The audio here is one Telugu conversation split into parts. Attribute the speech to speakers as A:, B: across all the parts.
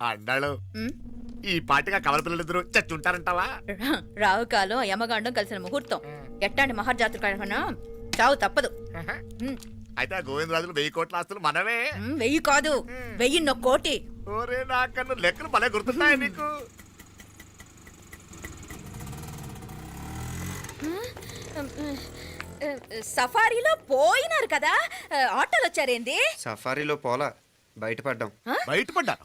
A: అన్నాడు ఈ పాటిగా కవల పిల్లలిద్దరూ చచ్చుంటారంటావా?
B: రావు కాలం యమగాండం కలిసిన ముహూర్తం. ఎట్టాంటి మహర్జాతృ కన్నా చావు తప్పదు.
A: అయితే ఆ గోవిందరాజులు వెయ్యి కోట్ల ఆస్తులు మనమే
B: వెయ్యి కాదు. వెయ్యిన్నో కోటి.
A: ఓరే నాకన్ను లెక్కలు భలే గుర్తున్నాయి నీకు?
B: సఫారీలో పోయినారు కదా? ఆటోలు వచ్చారేంది
C: సఫారీలో పోలా. బయటపడ్డాం.
A: బయటపడ్డాను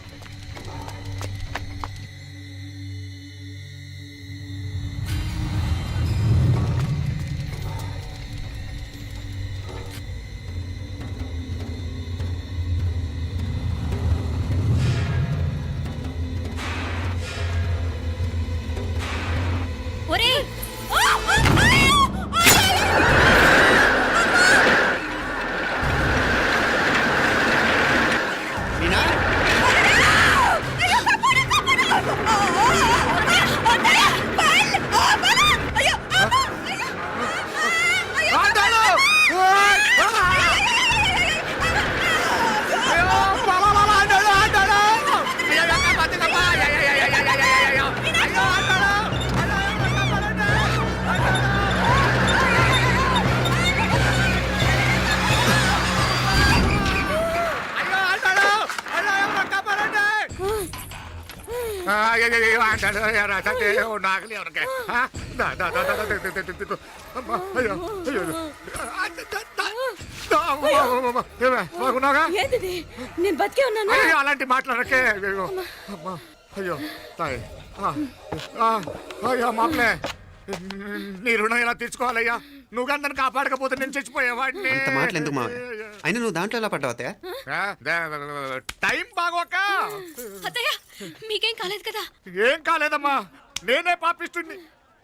A: బాగున్నావుగా?
B: ఏంటిది? నేను బతికే ఉన్నాను?
A: అలాంటి మాట్లాడకే అయ్యో అయ్యో తాయి. అయ్యో మాపలే నీ రుణం ఎలా తీర్చుకోవాలయ్యా? నువ్వు అందరిని కాపాడకపోతే నేను చచ్చిపోయేవాడిని
C: అంత మాటలు ఎందుకు మావయ్య అయినా నువ్వు దాంట్లో ఎలా పడ్డావు అత్తయ్య?
A: ఆ, దే- టైం బాగోక.
D: అత్తయ్య మీకేం కాలేదు కదా?
A: ఏం కాలేదమ్మా. నేనే పాపిస్తుంది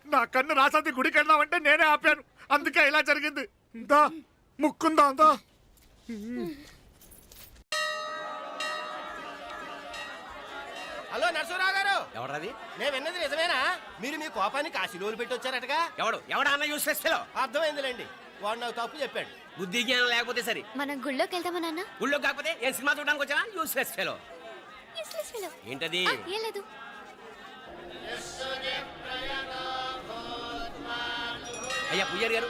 A: నా కన్ను రాసాది గుడికి వెళ్దామంటే నేనే ఆపాను. అందుకే ఇలా జరిగింది. దా ముక్కుందా దా.
E: హలో నరసరావు గారు.
F: ఎవడది
E: నేను విన్నది నిజమేనా? మీరు మీ కోపాన్ని కాశీలోలు పెట్టి వచ్చారటగా
F: ఎవడు? ఎవడా అన్న యూస్లెస్ ఫెలో
E: అర్థమైందిలేండి. వాడు నాకు తప్పు చెప్పాడు.
F: బుద్ధి జ్ఞానం లేకపోతే సరే.
D: మనం గుళ్ళోకి వెళ్దామా నాన్న?
F: ఊళ్ళో కాకపోతే ఏం సినిమా చూడడానికి వచ్చావా? Fellow
D: Useless fellow.
F: ఏంటది?
D: ఏం లేదు.
F: అయ్యా పుయ్యర్ గారు.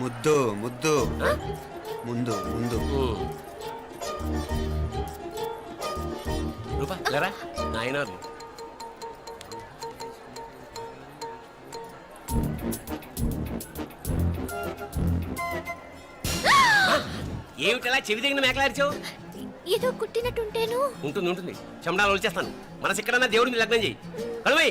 C: ముద్దు ముద్దు. ముందు ముందు.
F: రూపా లేరా? నాయనారు ఏమిటలా చెవి దగ్గర మేకలారిచావు
D: ఏదో కుట్టినట్టుంటేను.
F: ఉంటుంది ఉంటుంది. చెమడాలు వచ్చేస్తాను మనసు ఎక్కడన్నా దేవుడి మీద లగ్నం చేయి. కడుమై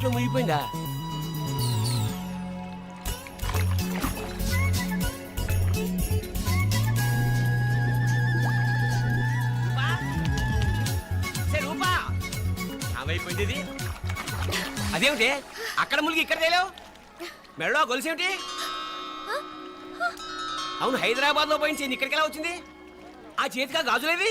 F: పోనీట్లో మునిగిపోయిందా అయిపోయింది ఇది. అదేమిటి? అక్కడ మునిగి ఇక్కడ తేలేవు? మెడలో గొలుసేమిటి? అవును హైదరాబాద్లో పోయించింది ఇక్కడికి ఎలా వచ్చింది? ఆ చేతిగా గాజులేవి?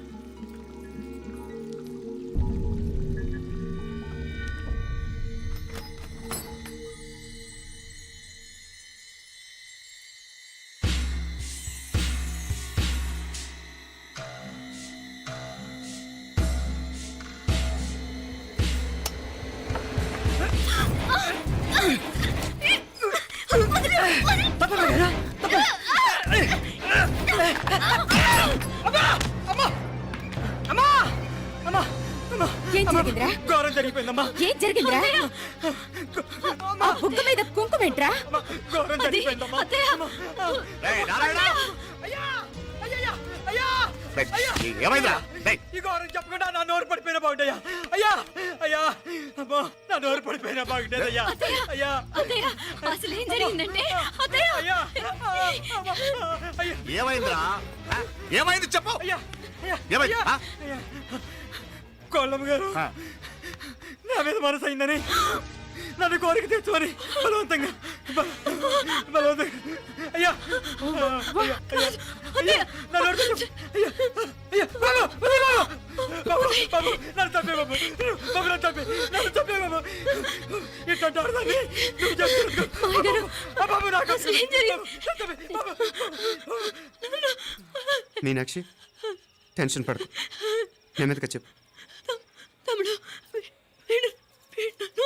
G: అయ్యా! అయ్యా!
A: రేయ్, ఏమైందిరా? రేయ్,
G: ఈ ఘోరం చెప్పకుండా నా నోరు పడిపోయినా బాగుంటాయా అయ్యా! అయ్యా! అమ్మా నా నోరు పడిపోయినా బాగుండేది అయ్యా అయ్యా!
H: అత్తయ్య! అసలు ఏం జరిగిందంటే? అత్తయ్య!
G: అయ్యా!
A: ఏమైందిరా? ఏమైంది చెప్పు!
G: అయ్యా! అయ్యా!
A: ఏమైంది?
G: కోళ్ళమ్మ గారు. నా మీద మనసు అయిందని నన్ను కోరిక తెచ్చుకొని బలవంతంగా బల- బలవంతంగా అయ్యా నన్ను అయ్యా, బాబు, బాబు. నన్ను. బాబు, నన్ను చంపే బాబు. ఇట్లాంటి ఆడదాన్ని నువ్వు చేస్తున్నందుకు. ఆ బాబు, నాకు.
C: మీనాక్షి టెన్షన్ పడకు నెమ్మదిగా చెప్పు
H: తమ్ముడు వీడు వీడు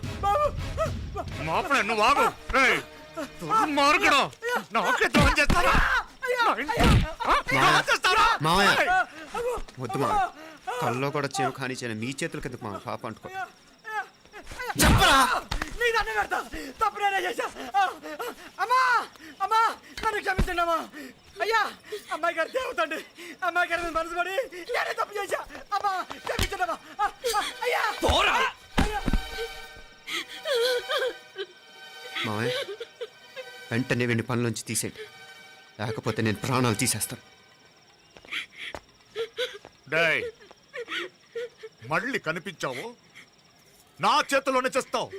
A: మాపడే నువ్వు ఆగు రేయ్, దుర్మార్గుడు నాకే ద్రోహం చేస్తారా?
C: మావయ్య. వద్దు మా కల్లో కూడా చేవు కానీ చేయను మీ చేతులకి ఎందుకు మా పాప అంటుకో.
G: చెప్పరా? నీ దండం పెడతా. తప్పు నేనే చేశా. ఆ, ఆ, అమ్మా అమ్మా నన్ను క్షమించండి అమ్మా అయ్యా అమ్మాయి గారు దేవుతండి అమ్మాయి గారి మనసు పడి నేనే తప్పు చేశా. అమ్మా క్షమించండి అమ్మా
C: వెంటనే వెండి పనులోంచి తీసేయండి. లేకపోతే నేను ప్రాణాలు తీసేస్తాను.
A: డేయ్ మళ్ళీ కనిపించావు? నా చేతిలోనే చేస్తావు.